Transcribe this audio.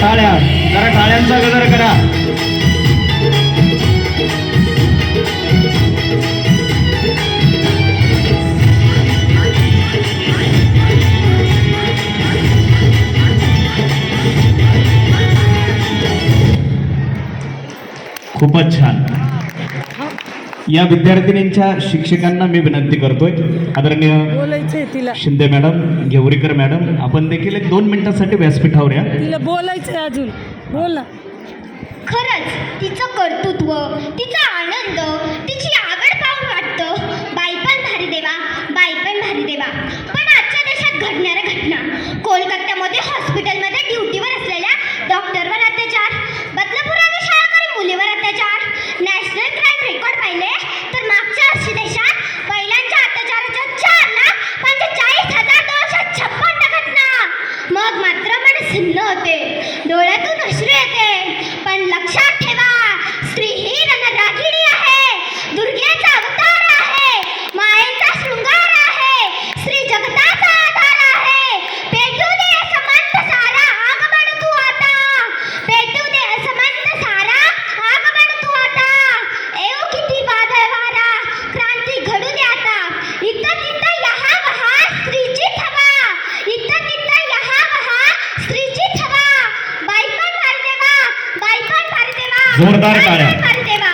टाळ्या जरा टाळ्यांचा गजर करा. खूपच छान. या विद्यार्थिनींच्या शिक्षकांना मी विनंती करतोय. आदरणीय शिंदे मॅडम घेवरीकर मॅडम आपण देखील एक दोन मिनिटांसाठी व्यासपीठावर या. तिला बोलायचं अजून. बोला. खरंच तिचं कर्तृत्व तिचा आनंद खिन्न होते. डोळ्यातून अश्रू येते. जोरदार टाळ्या